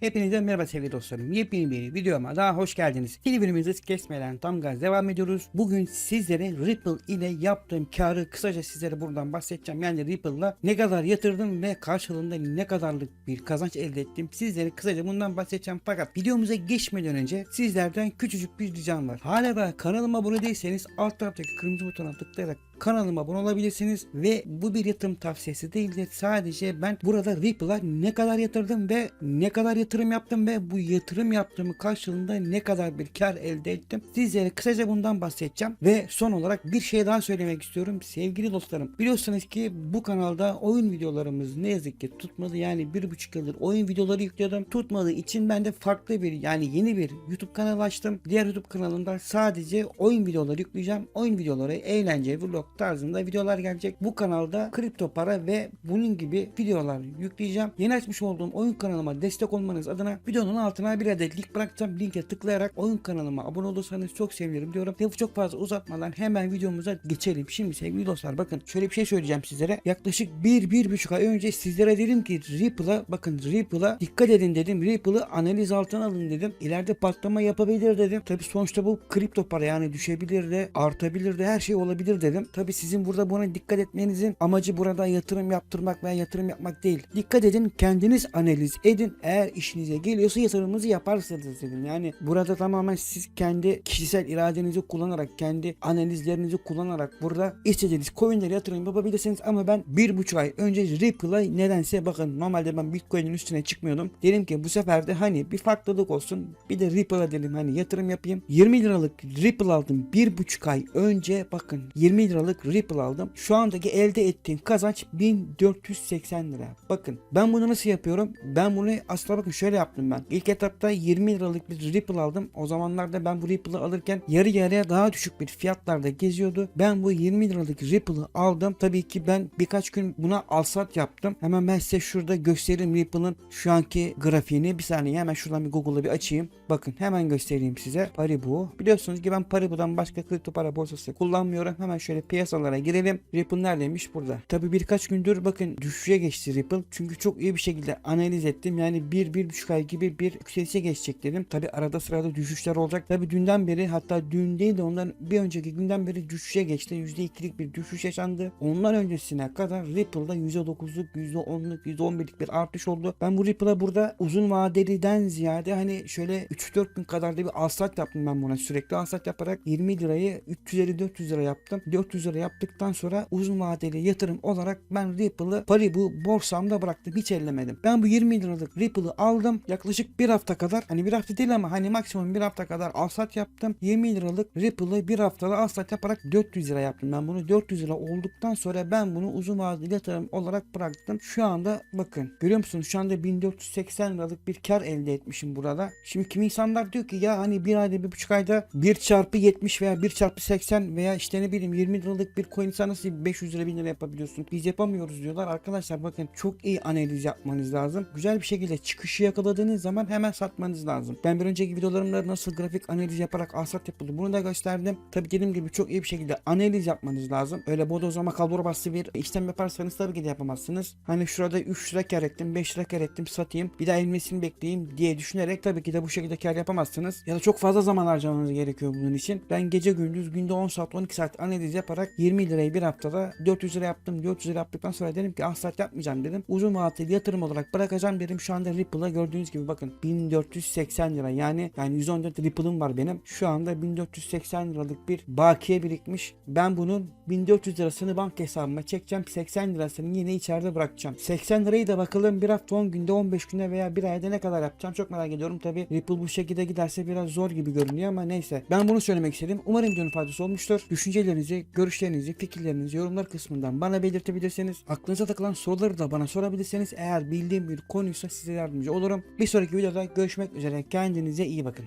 Hepinize merhaba sevgili dostlarım. Yepyeni bir videoma daha hoş geldiniz. Yeni bölümümüzde kesmeden tam gaz devam ediyoruz. Bugün sizlere Ripple ile yaptığım karı kısaca sizlere buradan bahsedeceğim. Yani Ripple'la ne kadar yatırdım ve karşılığında ne kadarlık bir kazanç elde ettim. Sizlere kısaca bundan bahsedeceğim. Fakat videomuza geçmeden önce sizlerden küçücük bir ricam var. Hala da kanalıma abone değilseniz alt taraftaki kırmızı butona tıklayarak kanalıma abone olabilirsiniz ve bu bir yatırım tavsiyesi değildir. Sadece ben burada Ripple'a ne kadar yatırdım ve ne kadar yatırım yaptım ve bu yatırım yaptığımı karşılığında ne kadar bir kar elde ettim. Sizlere kısaca bundan bahsedeceğim ve son olarak bir şey daha söylemek istiyorum. Sevgili dostlarım biliyorsunuz ki bu kanalda oyun videolarımız ne yazık ki tutmadı. Yani bir buçuk yıldır oyun videoları yüklüyordum. Tutmadığı için ben de farklı bir yani yeni bir YouTube kanalı açtım. Diğer YouTube kanalında sadece oyun videoları yükleyeceğim. Oyun videoları, eğlence, vlog tarzında videolar gelecek. Bu kanalda kripto para ve bunun gibi videolar yükleyeceğim. Yeni açmış olduğum oyun kanalıma destek olmanız adına videonun altına bir adet link bırakacağım. Linke tıklayarak oyun kanalıma abone olursanız çok sevinirim diyorum. Lafı çok fazla uzatmadan hemen videomuza geçelim. Şimdi sevgili dostlar bakın şöyle bir şey söyleyeceğim sizlere. Yaklaşık bir, bir buçuk ay önce sizlere dedim ki Ripple'a bakın Ripple'a dikkat edin dedim. Ripple'ı analiz altına alın dedim. İleride patlama yapabilir dedim. Tabi sonuçta bu kripto para yani düşebilir de artabilir de her şey olabilir dedim. Tabi sizin burada buna dikkat etmenizin amacı burada yatırım yaptırmak veya yatırım yapmak değil. Dikkat edin kendiniz analiz edin. Eğer işinize geliyorsa yatırımınızı yaparsınız dedim. Yani burada tamamen siz kendi kişisel iradenizi kullanarak kendi analizlerinizi kullanarak burada istediğiniz coinlere yatırım yapabilirsiniz ama ben bir buçuk ay önce Ripple'a nedense bakın normalde ben Bitcoin'in üstüne çıkmıyordum. Dedim ki bu sefer de hani bir farklılık olsun bir de Ripple'a dedim hani yatırım yapayım. 20 liralık Ripple aldım bir buçuk ay önce bakın 20 liralık Ripple aldım. Şu andaki elde ettiğim kazanç 1480 lira. Bakın ben bunu nasıl yapıyorum? Ben bunu aslında bakın şöyle yaptım ben. İlk etapta 20 liralık bir Ripple aldım. O zamanlarda ben bu Ripple'ı alırken yarı yarıya daha düşük bir fiyatlarda geziyordu. Ben bu 20 liralık Ripple'ı aldım. Tabii ki ben birkaç gün buna alsat yaptım. Hemen ben size şurada göstereyim Ripple'ın şu anki grafiğini. Bir saniye hemen şuradan bir Google'da bir açayım. Bakın hemen göstereyim size. Paribu. Biliyorsunuz ki ben Paribu'dan başka kripto para borsası kullanmıyorum. Hemen şöyle piyasalara girelim. Ripple neredeymiş? Burada. Tabii birkaç gündür bakın düşüşe geçti Ripple. Çünkü çok iyi bir şekilde analiz ettim. Yani bir, bir buçuk ay gibi bir yükselişe geçecek dedim. Tabii arada sırada düşüşler olacak. Tabii dünden beri hatta dün değil de ondan bir önceki günden beri düşüşe geçti. %2'lik bir düşüş yaşandı. Ondan öncesine kadar Ripple'da %9'luk, %10'luk, %11'lik bir artış oldu. Ben bu Ripple'a burada uzun vadeliden ziyade hani şöyle 3-4 gün kadar da bir alsat yaptım ben buna. Sürekli alsat yaparak 20 lirayı 350-400 lira yaptım. 400 lira yaptıktan sonra uzun vadeli yatırım olarak ben Ripple'ı Paribu borsamda bıraktım. Hiç ellemedim. Ben bu 20 liralık Ripple'ı aldım. Yaklaşık bir hafta kadar hani bir hafta değil ama hani maksimum bir hafta kadar alsat yaptım. 20 liralık Ripple'ı bir haftada alsat yaparak 400 lira yaptım. Ben bunu 400 lira olduktan sonra ben bunu uzun vadeli yatırım olarak bıraktım. Şu anda bakın görüyor musunuz? Şu anda 1480 liralık bir kar elde etmişim burada. Şimdi kimi insanlar diyor ki ya hani bir ayda bir buçuk ayda 1 çarpı 70 veya 1 çarpı 80 veya işte ne bileyim 20 liralık bir coin sen nasıl 500 lira 1000 lira yapabiliyorsun? Biz yapamıyoruz diyorlar. Arkadaşlar bakın çok iyi analiz yapmanız lazım. Güzel bir şekilde çıkışı yakaladığınız zaman hemen satmanız lazım. Ben bir önceki videolarımda nasıl grafik analiz yaparak alsat yapıldı bunu da gösterdim. Tabi dediğim gibi çok iyi bir şekilde analiz yapmanız lazım. Öyle bodozlama kalbur bastı bir işlem yaparsanız tabii ki de yapamazsınız. Hani şurada 3 lira kar ettim 5 lira kar ettim satayım bir daha inmesini bekleyeyim diye düşünerek tabii ki de bu şekilde kar yapamazsınız. Ya da çok fazla zaman harcamanız gerekiyor bunun için. Ben gece gündüz günde 10 saat 12 saat analiz yaparak 20 lirayı bir haftada 400 lira yaptım. 400 lira yaptıktan sonra dedim ki aslat yapmayacağım dedim. Uzun vadeli yatırım olarak bırakacağım dedim. Şu anda Ripple'a gördüğünüz gibi bakın 1480 lira yani yani 114 Ripple'ım var benim. Şu anda 1480 liralık bir bakiye birikmiş. Ben bunun 1400 lirasını banka hesabıma çekeceğim. 80 lirasını yine içeride bırakacağım. 80 lirayı da bakalım bir hafta 10 günde 15 günde veya bir ayda ne kadar yapacağım çok merak ediyorum. Tabi Ripple bu şekilde giderse biraz zor gibi görünüyor ama neyse. Ben bunu söylemek istedim. Umarım videonun faydası olmuştur. Düşüncelerinizi, görüşlerinizi, fikirlerinizi yorumlar kısmından bana belirtebilirsiniz. Aklınıza takılan soruları da bana sorabilirsiniz. Eğer bildiğim bir konuysa size yardımcı olurum. Bir sonraki videoda görüşmek üzere. Kendinize iyi bakın.